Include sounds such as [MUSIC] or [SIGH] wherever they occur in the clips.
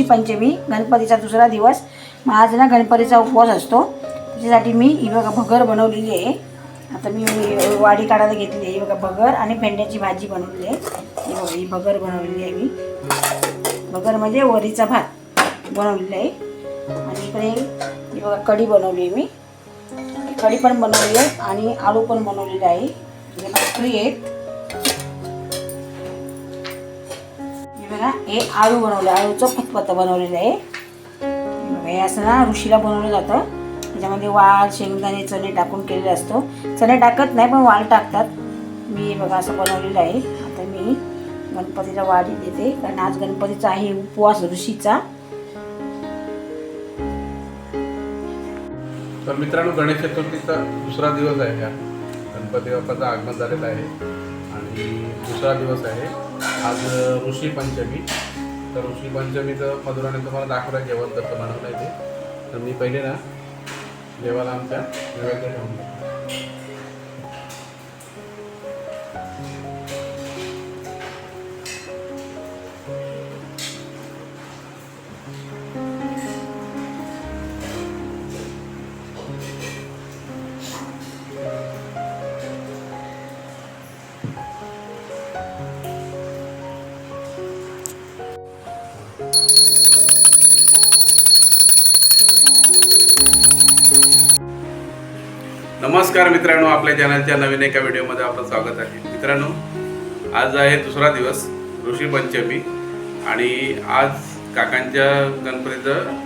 ऋषी पंचमी गणपतीचा दुसरा दिवस. आज ना गणपतीचा उपवास असतो. त्याच्यासाठी मी ही बघा भगर बनवलेली आहे. आता मी वाडी काढायला घेतली आहे बघा भगर आणि भेंड्याची भाजी बनवली आहे. ही बघा ही भगर बनवलेली आहे मी. भगर म्हणजे वरीचा भात बनवलेला आहे. आणि इकडे ही बघा कढी बनवली आहे मी. कढी पण बनवली आहे आणि आलू पण बनवलेले आहे. फ्री भाकरी आहेत. ना हे आळू बनवलं आळूचं फतपतं बनवलेलं आहे. हे असं ना ऋषीला बनवलं जातं. त्याच्यामध्ये वाल शेंगदाणे चणे टाकून केलेलं असतो. चणे टाकत नाही पण वाल टाकतात. मी बघा असं बनवलेलं आहे. आता मी गणपतीला वाढी देते कारण आज गणपतीचा आहे उपवास ऋषीचा. तर मित्रांनो गणेश चतुर्थीचा दुसरा दिवस आहे गणपती बाप्पाचं आगमन झालेलं आहे. आणि दुसरा दिवस आहे. आज ऋषी पंचमी. तर ऋषी पंचमीचं मधुराने तुम्हाला दाखवलं जेवण कसं बनवलं आहे. ते तर मी पहिले ना देवाला आमच्या नैवेद्य ठेवून नमस्कार मित्रांनो आपल्या चॅनलच्या नवीन एका व्हिडिओमध्ये आपलं स्वागत आहे. मित्रांनो आज आहे दुसरा दिवस ऋषी पंचमी आणि आज काकांच्या गणपतीचं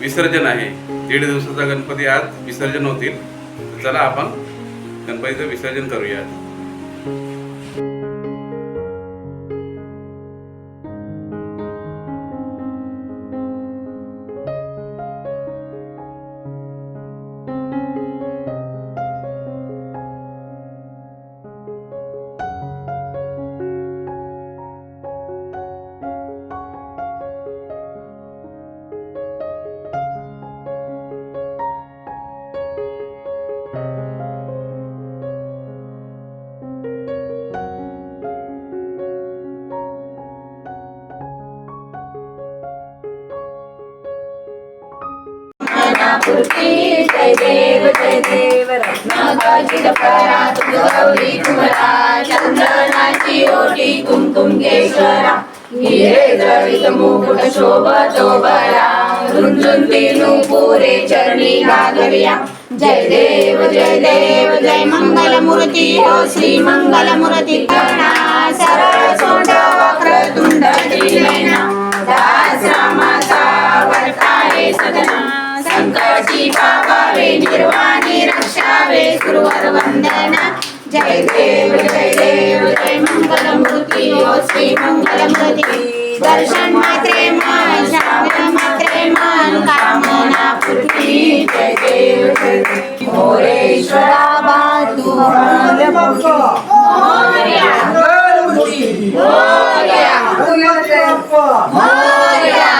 विसर्जन आहे. दीड दिवसाचा गणपती आज विसर्जन होतील. चला आपण गणपतीचं विसर्जन करूया पूर्ती जय देव जय देव. रत्नाची परा तुझ कुमरा चंदनाची ओटी कुमकुम केशरा हिरे जळीत मुकुट शोभतो बरा नुपुरे चरणी गागरिया जय देव जय देव जय मंगल मूर्ती हो श्री मंगल मूर्ती सरळ श्री मंगल मूर्ती दर्शन मात्रे मन श्रावण मात्रे मन. कामना जय देव देव मोरेश्वरा बातू मोर्या. मोर्या. मोर्या.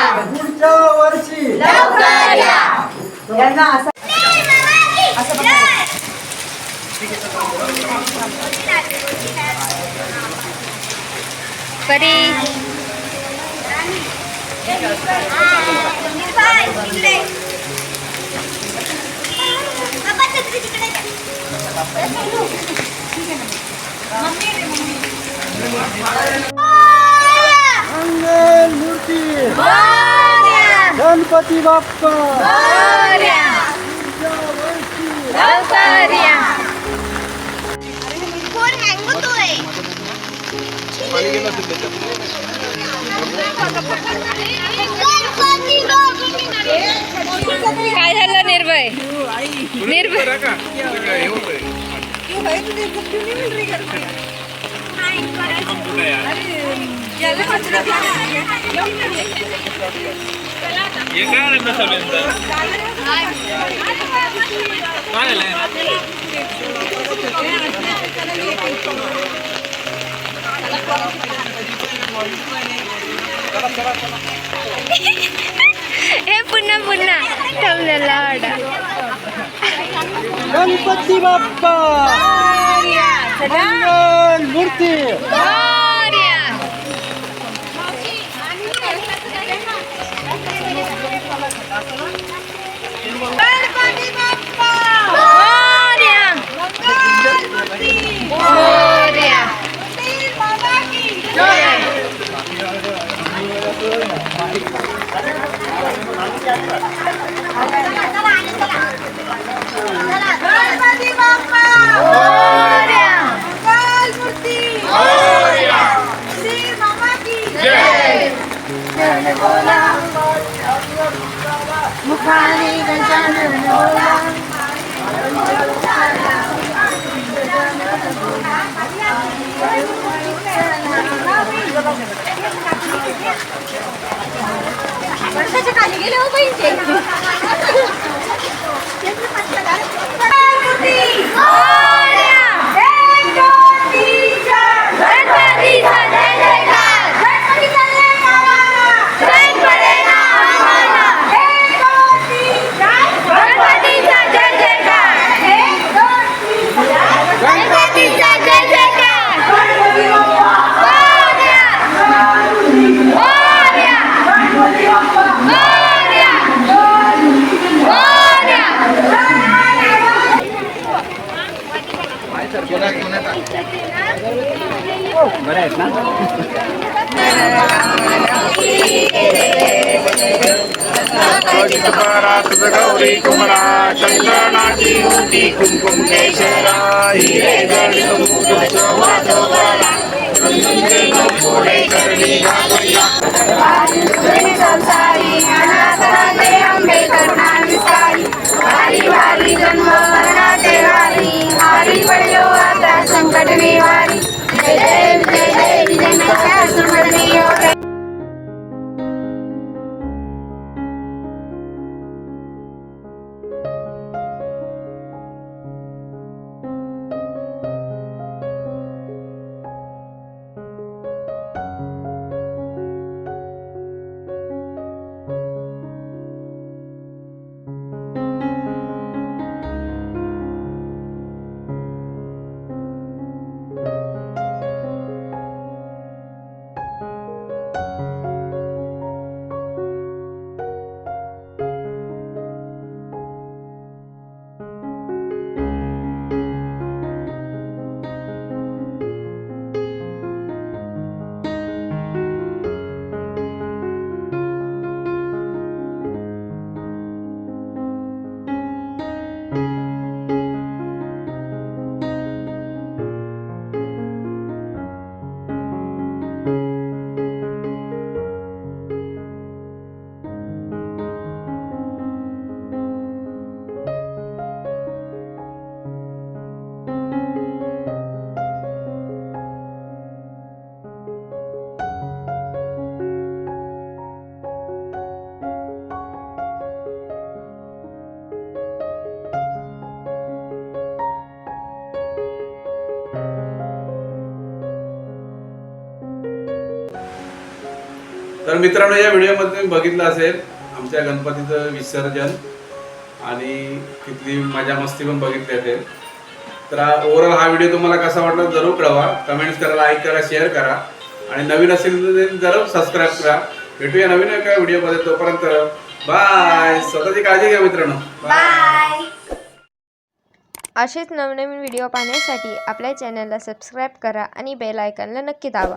लवकर या परी मंगल मूर्ती गणपती बाप्पा लवकर या काय झालं निर्भय. निर्भय हे पुन्हा पुन्हा ठेवलेला वाडा गणपती बाप्पा मंगल मूर्ती वर्षाच्या खाली गेले हो [LAUGHS] [LAUGHS] पाहिजे गणपतीचा गौरी कुमरा चंद्रनाची होती कुंकुम केशरा हिरे मुकुट वाजवला संसारी तर मित्रांनो या व्हिडिओमध्ये तुम्ही बघितलं असेल आमच्या गणपतीचं विसर्जन आणि किती मजा मस्ती पण बघितली असेल. तर ओव्हरऑल हा व्हिडिओ तुम्हाला कसा वाटला जरूर कळवा. कमेंट्स करा लाईक करा शेअर करा. आणि नवीन असेल तर जरूर सबस्क्राईब करा. भेटूया नवीन एका व्हिडिओमध्ये. तोपर्यंत बाय स्वतःची काळजी घ्या मित्रांनो. बाय असेच नवनवीन व्हिडिओ पाहण्यासाठी आपल्या चॅनलला सबस्क्राईब करा आणि बेल आयकॉनला नक्की दाबा.